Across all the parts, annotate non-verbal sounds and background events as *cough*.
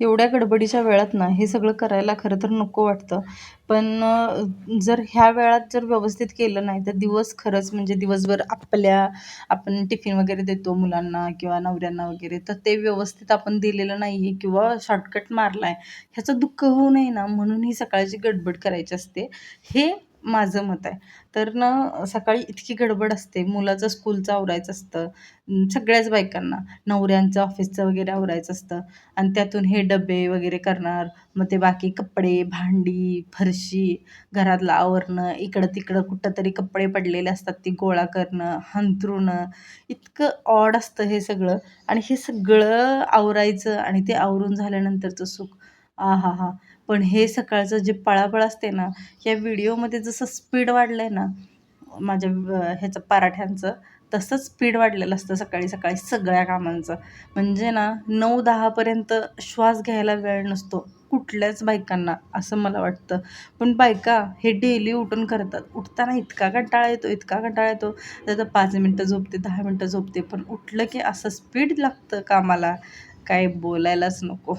एवढ्या गडबडीच्या वेळात ना हे सगळं करायला खरं तर नको वाटतं. पण जर ह्या वेळात जर व्यवस्थित केलं नाही तर दिवस खरंच म्हणजे दिवसभर आपल्या आपण टिफिन वगैरे देतो मुलांना किंवा नवऱ्यांना वगैरे तर ते व्यवस्थित आपण दिलेलं नाही आहे किंवा शॉर्टकट मारला आहे ह्याचं दुःख होऊ नये ना म्हणून ही सकाळची गडबड करायची असते. हे माझं मत आहे. तर ना सकाळी इतकी गडबड असते. मुलाचं स्कूलचं आवरायचं असतं. सगळ्याच बायकांना. नवऱ्यांचं ऑफिसचं वगैरे आवरायचं असतं. आणि त्यातून हे डबे वगैरे करणार. मग ते बाकी कपडे भांडी फरशी घरातलं आवरणं इकडं तिकडं कुठं तरी कपडे पडलेले असतात ती गोळा करणं हंतरुणं. इतकं ऑड असतं हे सगळं. आणि हे सगळं आवरायचं आणि ते आवरून झाल्यानंतरचं सुख. आ हा हा पण हे सकाळचं जे पळापळ असते ना या व्हिडिओमध्ये जसं स्पीड वाढलं आहे ना माझ्या ह्याचं पराठ्यांचं तसंच स्पीड वाढलेलं असतं सकाळी सकाळी सगळ्या कामांचं. म्हणजे ना नऊ दहापर्यंत श्वास घ्यायला वेळ नसतो कुठल्याच बायकांना असं मला वाटतं. पण बायका हे डेली उठून करतात. उठताना इतका कंटाळा येतो इतका कंटाळा येतो तर पाच मिनटं झोपते दहा मिनटं झोपते पण उठलं की असं स्पीड लागतं कामाला. काय बोलायलाच नको.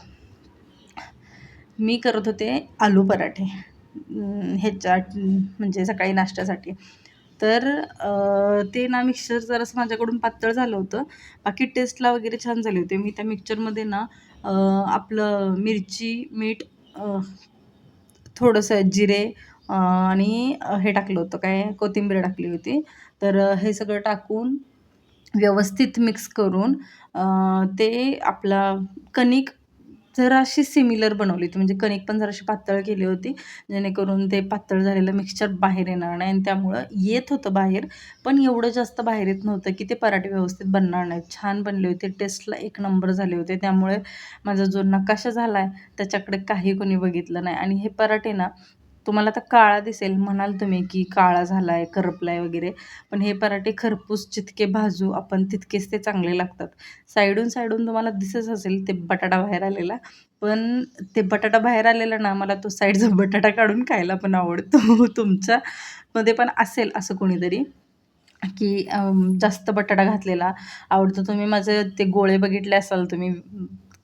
मी करत होते आलू पराठे. ह्याच्या म्हणजे सकाळी नाश्त्यासाठी. तर ते ना मिक्सर जरासं माझ्याकडून पातळ झालं होतं. बाकी टेस्टला वगैरे छान झाले होते. मी त्या मिक्सरमध्ये ना आपलं मिरची मीठ थोडंसं जिरे आणि हे टाकलं होतं. काय कोथिंबीर टाकली होती. तर हे सगळं टाकून व्यवस्थित मिक्स करून ते आपला कणिक जराशी सिमिलर बनवली होती. म्हणजे कणिक पण जराशी पातळ केली होती. जेणेकरून ते पातळ झालेलं मिक्सचर बाहेर येणार नाही आणि त्यामुळं येत होतं बाहेर पण एवढं जास्त बाहेर येत नव्हतं की ते पराठे व्यवस्थित बनणार नाहीत. छान बनले होते. टेस्टला एक नंबर झाले होते. त्यामुळे माझा जो नकाशा झाला आहे त्याच्याकडे काही कोणी बघितलं नाही. आणि हे पराठे ना तुम्हाला आता काळा दिसेल म्हणाल तुम्ही की काळा झाला आहे करपला आहे वगैरे. पण हे पराठे खरपूस जितके भाजू आपण तितकेच ते चांगले लागतात. साईडून साईडून तुम्हाला दिसत असेल ते बटाटा बाहेर आलेला. पण ते बटाटा बाहेर आलेला ना मला तो साईडचा *laughs* बटाटा काढून खायला पण आवडतो *laughs* तुमच्यामध्ये पण असेल असं कोणीतरी की जास्त बटाटा घातलेला. आवडतो. तुम्ही माझे ते गोळे बघितले असाल तुम्ही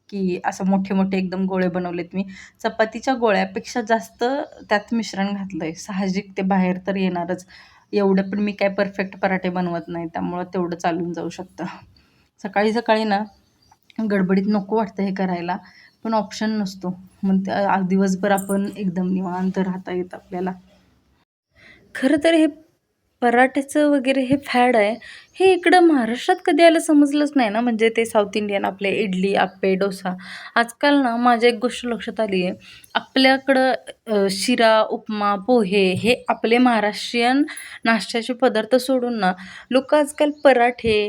की असं मोठे मोठे एकदम गोळे बनवलेत मी. चपातीच्या गोळ्यापेक्षा जास्त त्यात मिश्रण घातलं आहे साहजिक ते बाहेर तर येणारच. एवढं पण मी काय परफेक्ट पराठे बनवत नाही त्यामुळं तेवढं चालून जाऊ शकतं. सकाळी सकाळी ना गडबडीत नको वाटतं हे करायला पण ऑप्शन नसतो. मग दिवसभर आपण एकदम निवांत राहता येत आपल्याला. खरं तर हे पराठ्याचं वगैरे हे फॅड आहे हे इकडं महाराष्ट्रात कधी आलं समजलंच नाही ना? म्हणजे ते साऊथ इंडियन आपले इडली आप्पे डोसा. आजकाल ना माझ्या एक गोष्ट लक्षात आली आहे. आपल्याकडं शिरा उपमा पोहे हे आपले महाराष्ट्रीयन नाश्त्याचे पदार्थ सोडून ना लोक आजकाल पराठे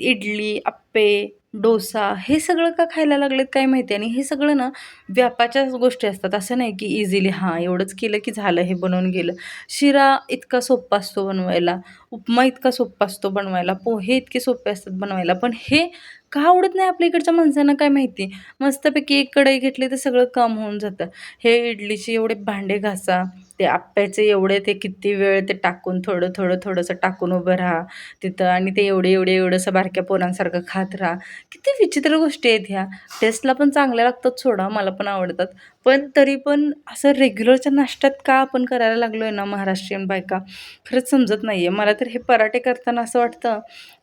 इडली आप्पे डोसा हे सगळं का खायला लागलेत काय माहिती? आणि हे सगळं ना व्यापाच्याच गोष्टी असतात. असं नाही की इझिली हां एवढंच केलं की झालं हे बनवून गेलं. शिरा इतका सोपा असतो बनवायला. उपमा इतका सोप्पा असतो बनवायला. पोहे इतके सोपे असतात बनवायला. पण हे का आवडत नाही आपल्या इकडच्या माणसांना काय माहिती? मस्तपैकी एक कढई घेतली तर सगळं काम होऊन जातं. हे इडलीचे एवढे भांडे घासा. ते आप्याचे एवढे ते किती वेळ ते टाकून थोडं थोडं थोडंसं टाकून उभं राहा तिथं आणि ते एवढे एवढे एवढंसं बारक्या पोरांसारखं खात राहा. किती विचित्र गोष्टी आहेत ह्या. टेस्टला पण चांगल्या लागतात सोडा मला पण आवडतात. पण तरी पण असं रेग्युलरच्या नाश्त्यात का आपण करायला लागलो आहे ना महाराष्ट्रीयन बायका? खरंच समजत नाही आहे मला तर हे पराठे करताना असं वाटतं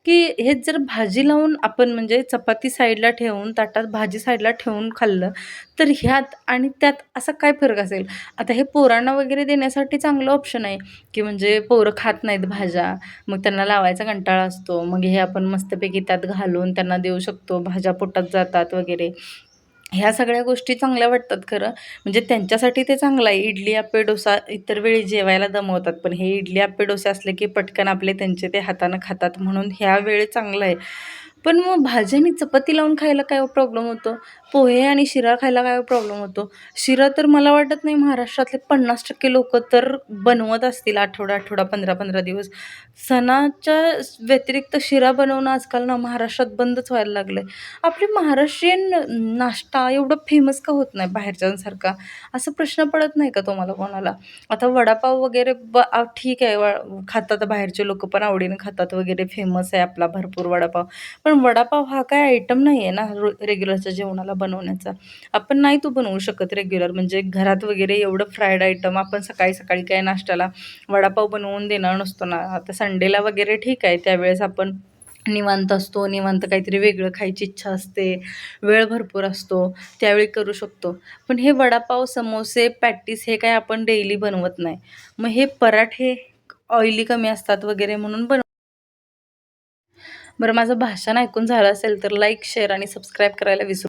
की हेच जर भाजी लावून आपण म्हणजे चपाती साईडला ठेवून ताटात भाजी साईडला ठेवून खाल्लं तर ह्यात आणि त्यात असा काय फरक असेल? आता हे पोरांना वगैरे देण्यासाठी चांगलं ऑप्शन आहे की म्हणजे पोरं खात नाहीत भाज्या मग त्यांना लावायचा कंटाळा असतो. मग हे आपण मस्तपैकी त्यात घालून त्यांना देऊ शकतो भाज्या पोटात जातात वगैरे. ह्या सगळ्या गोष्टी चांगल्या वाटतात खरं. म्हणजे त्यांच्यासाठी ते चांगलं आहे. इडली आप्पे डोसा इतर वेळी जेवायला दमवतात. पण हे इडली आप्पे डोसे असले की पटकन आपले त्यांचे ते हातानं खातात म्हणून ह्या वेळी चांगलं आहे. पण मग भाजी आणि चपाती लावून खायला काय प्रॉब्लेम होतो? पोहे आणि शिरा खायला काय प्रॉब्लेम होतो? शिरा तर मला वाटत नाही महाराष्ट्रातले पन्नास टक्के लोक तर बनवत असतील आठवडा आठवडा पंधरा पंधरा दिवस. सणाच्या व्यतिरिक्त शिरा बनवणं आजकाल ना महाराष्ट्रात बंदच व्हायला लागलं आहे आपले महाराष्ट्रीयन नाश्ता एवढं फेमस का होत नाही बाहेरच्यांसारखा? असं प्रश्न पडत नाही का तुम्हाला कोणाला? आता वडापाव वगैरे ब ठीक आहे खातात बाहेरचे लोक पण आवडीने खातात वगैरे फेमस आहे आपला भरपूर वडापाव. पण पण वडापाव हा काय आयटम नाही आहे ना रेग्युलरच्या जेवणाला बनवण्याचा. आपण नाही तो बनवू शकत रेग्युलर म्हणजे घरात वगैरे एवढं फ्राईड आयटम आपण सकाळी सकाळी काय नाश्त्याला वडापाव बनवून देणार नसतो ना. आता संडेला वगैरे ठीक आहे. त्यावेळेस आपण निवांत असतो निवांत काहीतरी वेगळं खायची इच्छा असते वेळ भरपूर असतो त्यावेळी करू शकतो. पण हे वडापाव समोसे पॅटीस हे काय आपण डेली बनवत नाही. मग हे पराठे ऑइली कमी असतात वगैरे म्हणून बनव बरं माझं भाषण ऐकून झालं असेल तर लाईक शेअर आणि सबस्क्राईब करायला विसरू